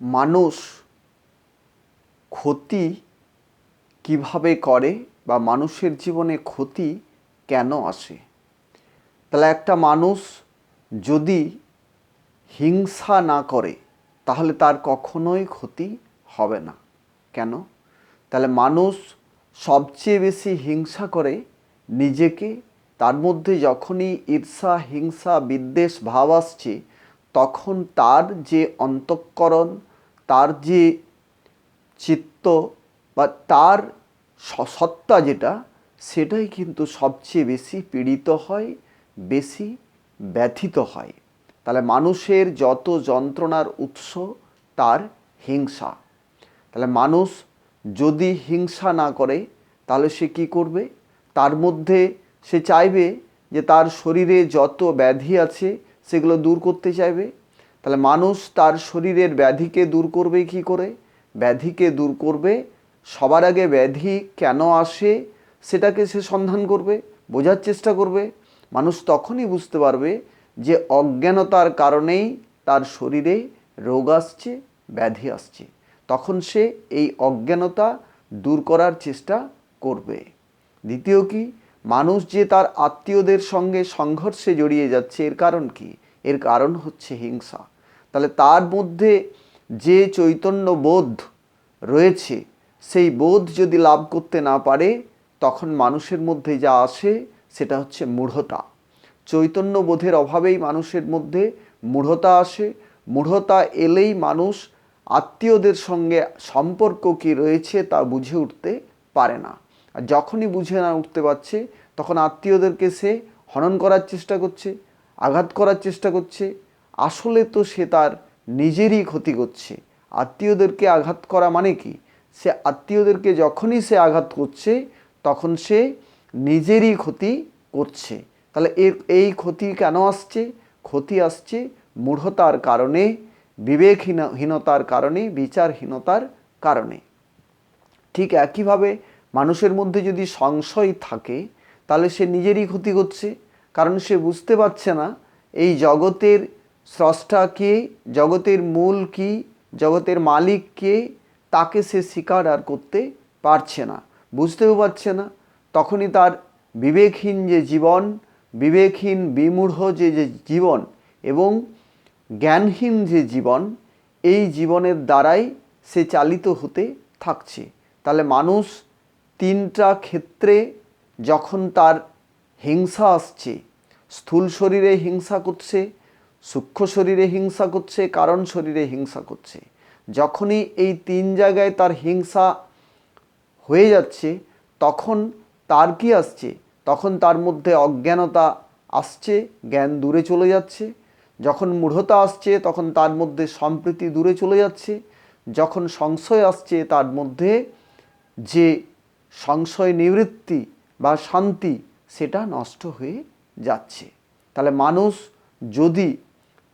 মানুষ ক্ষতি কীভাবে করে বা মানুষের জীবনে ক্ষতি কেন আসে? তাহলে একটা মানুষ যদি হিংসা না করে, তাহলে তার কখনোই ক্ষতি হবে না। কেন? তাহলে মানুষ সবচেয়ে বেশি হিংসা করে নিজেকে, তার মধ্যে যখনই ঈর্ষা, হিংসা, বিদ্বেষ, ভাব আসছে, তখন তার যে অন্তঃকরণ তার যে চিত্ত বা তার সত্তা যেটা, সেটাই কিন্তু সবচেয়ে বেশি পীড়িত হয়, বেশি ব্যথিত হয়। তাহলে মানুষের যত যন্ত্রণার উৎস, তার হিংসা। তাহলে মানুষ যদি হিংসা না করে, তাহলে সে কি করবে? তার মধ্যে সে চাইবে যে তার শরীরে যত ব্যাধি আছে, সেগুলো দূর করতে চাইবে। তাহলে মানুষ তার শরীরের ব্যাধিকে দূর করবে কি করে? ব্যাধিকে দূর করবে, সবার আগে ব্যাধি কেন আসে সেটাকে সে সন্ধান করবে, বোঝার চেষ্টা করবে। মানুষ তখনই বুঝতে পারবে যে অজ্ঞানতার কারণেই তার শরীরে রোগ আসছে, ব্যাধি আসছে। তখন সে এই অজ্ঞানতা দূর করার চেষ্টা করবে। দ্বিতীয় কি? মানুষ যে তার আত্মীয়দের সঙ্গে সংঘর্ষে জড়িয়ে যাচ্ছে, এর কারণ কি? এর কারণ হচ্ছে হিংসা। তাহলে তার মধ্যে যে চৈতন্য বোধ রয়েছে, সেই বোধ যদি লাভ করতে না পারে, তখন মানুষের মধ্যে যা আসে সেটা হচ্ছে মূঢ়তা। চৈতন্য বোধের অভাবেই মানুষের মধ্যে মূঢ়তা আসে। মূঢ়তা এলেই মানুষ আত্মীয়দের সঙ্গে সম্পর্ক কি রয়েছে তা বুঝে উঠতে পারে না। আর যখনই বুঝে না উঠতে পারছে, তখন আত্মীয়দেরকে সে হনন করার চেষ্টা করছে, আঘাত করার চেষ্টা করছে আসলে তো সে তার নিজেরই ক্ষতি করছে। আত্মীয়দেরকে আঘাত করা মানে কি? সে আত্মীয়দেরকে যখনই সে আঘাত করছে, তখন সে নিজেরই ক্ষতি করছে। তাহলে এর, এই ক্ষতি কেন আসছে? ক্ষতি আসছে মূঢ়তার কারণে বিবেকহীনহীনতার কারণে, বিচারহীনতার কারণে। ঠিক একইভাবে মানুষের মধ্যে যদি সংশয় থাকে, তাহলে সে নিজেরই ক্ষতি করছে। কারণ সে বুঝতে পারছে না, এই জগতের স্রষ্টা কে, জগতের মূল কি, জগতের মালিক কে, তাকে সে স্বীকার আর করতে পারছে না, বুঝতেও পারছে না। তখনই তার বিবেকহীন যে জীবন, বিবেকহীন, বিমূঢ় যে যে জীবন এবং জ্ঞানহীন যে জীবন, এই জীবনের দ্বারাই সে চালিত হতে থাকছে। তাহলে মানুষ তিনটা ক্ষেত্রে যখন তার হিংসা আসছে, স্থূল শরীরে হিংসা করছে সূক্ষ্ম শরীরে হিংসা করছে, কারণ শরীরে হিংসা করছে। যখনই এই তিন জায়গায় তার হিংসা হয়ে যাচ্ছে, তখন তার কি আসছে? তখন তার মধ্যে অজ্ঞানতা আসছে, জ্ঞান দূরে চলে যাচ্ছে। যখন মূঢ়তা আসছে, তখন তার মধ্যে সম্প্রীতি দূরে চলে যাচ্ছে। যখন সংশয় আসছে, তার মধ্যে যে সংশয় নিবৃত্তি বা শান্তি, সেটা নষ্ট হয়ে যাচ্ছে। তাহলে মানুষ যদি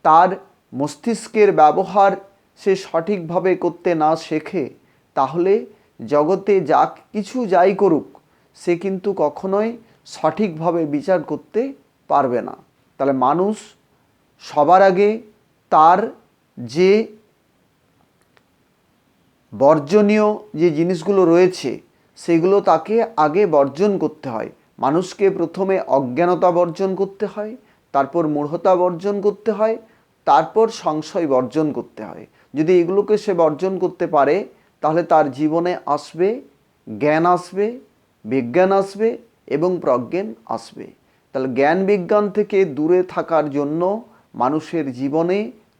তার মস্তিষ্কের ব্যবহার সে সঠিকভাবে করতে না শেখে, তাহলে জগতে যা কিছু যাই করুক, সে কিন্তু কখনোই সঠিকভাবে বিচার করতে পারবে না। তাহলে মানুষ সবার আগে তার যে বর্জনীয় যে জিনিসগুলো রয়েছে, সেগুলো তাকে আগে বর্জন করতে হয়। মানুষকে প্রথমে অজ্ঞানতা বর্জন করতে হয়, তারপর মূঢ়তা বর্জন করতে হয় তারপর সংশয় বর্জন করতে হয়। যদি এগুলোকে সে বর্জন করতে পারে, তাহলে তার জীবনে আসবে, জ্ঞান আসবে, বিজ্ঞান আসবে এবং প্রজ্ঞান আসবে। তাহলে জ্ঞান বিজ্ঞান থেকে দূরে থাকার জন্য মানুষের জীবনে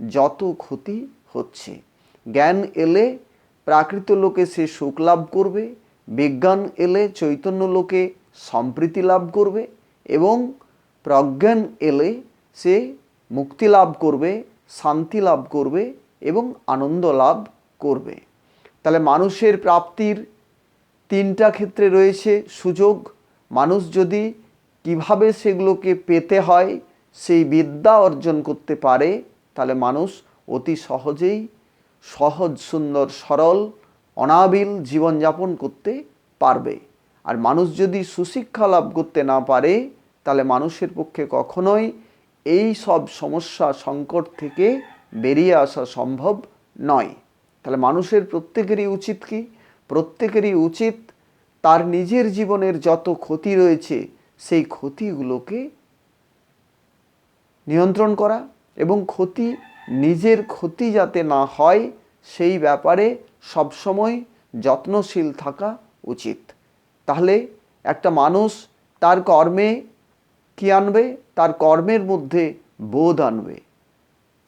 যত ক্ষতি হচ্ছে, জ্ঞান এলে প্রাকৃত লোকে সে সুখ লাভ করবে, বিজ্ঞান এলে চৈতন্য লোকে সম্প্রীতি লাভ করবে এবং প্রজ্ঞান এলে সে মুক্তি লাভ করবে, শান্তি লাভ করবে এবং আনন্দ লাভ করবে। তাহলে মানুষের প্রাপ্তির তিনটা ক্ষেত্রে রয়েছে সুযোগ। মানুষ যদি কীভাবে সেগুলোকে পেতে হয়, সেই বিদ্যা অর্জন করতে পারে, তাহলে মানুষ অতি সহজেই সহজ, সুন্দর, সরল, অনাবিল জীবনযাপন করতে পারবে। আর মানুষ যদি সুশিক্ষা লাভ করতে না পারে, তাহলে মানুষের পক্ষে কখনোই এই সব সমস্যা, সংকট থেকে বেরিয়ে আসা সম্ভব নয়। তাহলে মানুষের প্রত্যেকেরই উচিত কি? প্রত্যেকেরই উচিত তার নিজের জীবনের যত ক্ষতি রয়েছে, সেই ক্ষতিগুলোকে নিয়ন্ত্রণ করা এবং ক্ষতি, নিজের ক্ষতি যাতে না হয়, সেই ব্যাপারে সবসময় যত্নশীল থাকা উচিত। তাহলে একটা মানুষ তার কর্মে কি আনবে? তার কর্মের মধ্যে বোধ আনবে।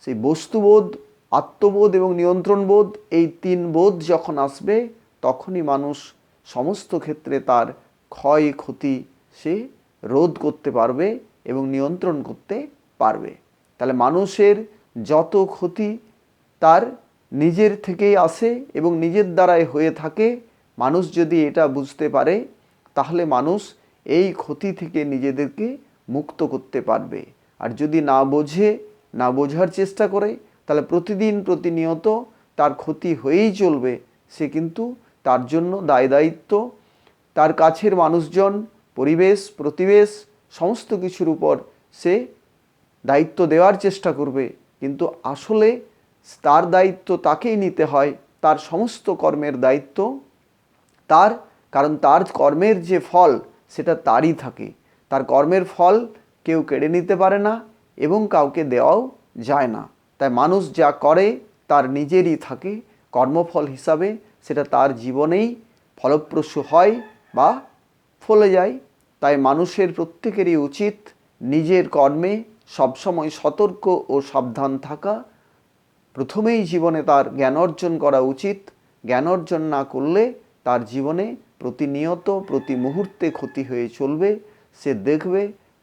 সেই বস্তুবোধ, আত্মবোধ এবং নিয়ন্ত্রণবোধ, এই তিন বোধ যখন আসবে, তখনই মানুষ সমস্ত ক্ষেত্রে তার ক্ষয়, ক্ষতি সে রোধ করতে পারবে এবং নিয়ন্ত্রণ করতে পারবে। তাহলে মানুষের যত ক্ষতি তার নিজের থেকেই আসে এবং নিজের দ্বারাই হয়ে থাকে। মানুষ যদি এটা বুঝতে পারে, তাহলে মানুষ এই ক্ষতি থেকে নিজেদেরকে মুক্ত করতে পারবে। আর যদি না বোঝে, না বোঝার চেষ্টা করে, তাহলে প্রতিদিন প্রতিনিয়ত তার ক্ষতি হয়েই চলবে। সে কিন্তু তার জন্য দায় দায়িত্ব। তার কাছের মানুষজন, পরিবেশ, প্রতিবেশ, সমস্ত কিছুর উপর সে দায়িত্ব দেওয়ার চেষ্টা করবে। কিন্তু আসলে তার দায়িত্ব তাকেই নিতে হয়। তার সমস্ত কর্মের দায়িত্ব তার, কারণ তার কর্মের যে ফল, সেটা তারই থাকে। তার কর্মের ফল কেউ কেড়ে নিতে পারে না এবং কাউকে দেওয়াও যায় না। তাই মানুষ যা করে, তার নিজেরই থাকে। কর্মফল হিসাবে সেটা তার জীবনেই ফলপ্রসূ হয় বা ফলে যায়। তাই মানুষের প্রত্যেকেরই উচিত নিজের কর্মে সবসময় সতর্ক ও সাবধান থাকা। প্রথমেই জীবনে তার জ্ঞান অর্জন করা উচিত। জ্ঞান অর্জন না করলে তার জীবনে প্রতিনিয়ত, প্রতি মুহূর্তে ক্ষতি হয়ে চলবে। সে দেখবে,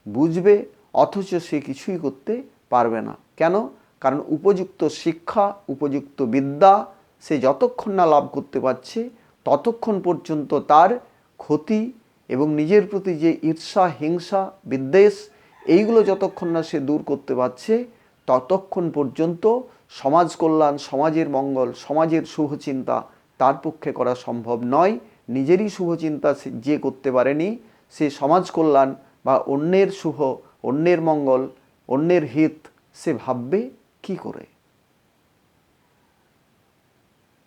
বুঝবে, অথচ সে কিছুই করতে পারবে না। কেন? কারণ উপযুক্ত শিক্ষা, উপযুক্ত বিদ্যা সে যতক্ষণ না লাভ করতে পারছে, ততক্ষণ পর্যন্ত তার ক্ষতি এবং নিজের প্রতি যে ঈর্ষা, হিংসা, বিদ্বেষ, এইগুলো যতক্ষণ না সে দূর করতে পারছে, ততক্ষণ পর্যন্ত সমাজ কল্যাণ, সমাজের মঙ্গল, সমাজের শুভচিন্তা তার পক্ষে করা সম্ভব নয়। নিজেরই শুভচিন্তা যে করতে পারেনি সে সমাজ কল্যাণ বা অন্যের শুভ অন্যের মঙ্গল অন্যের হিত সে ভাববে কি করে?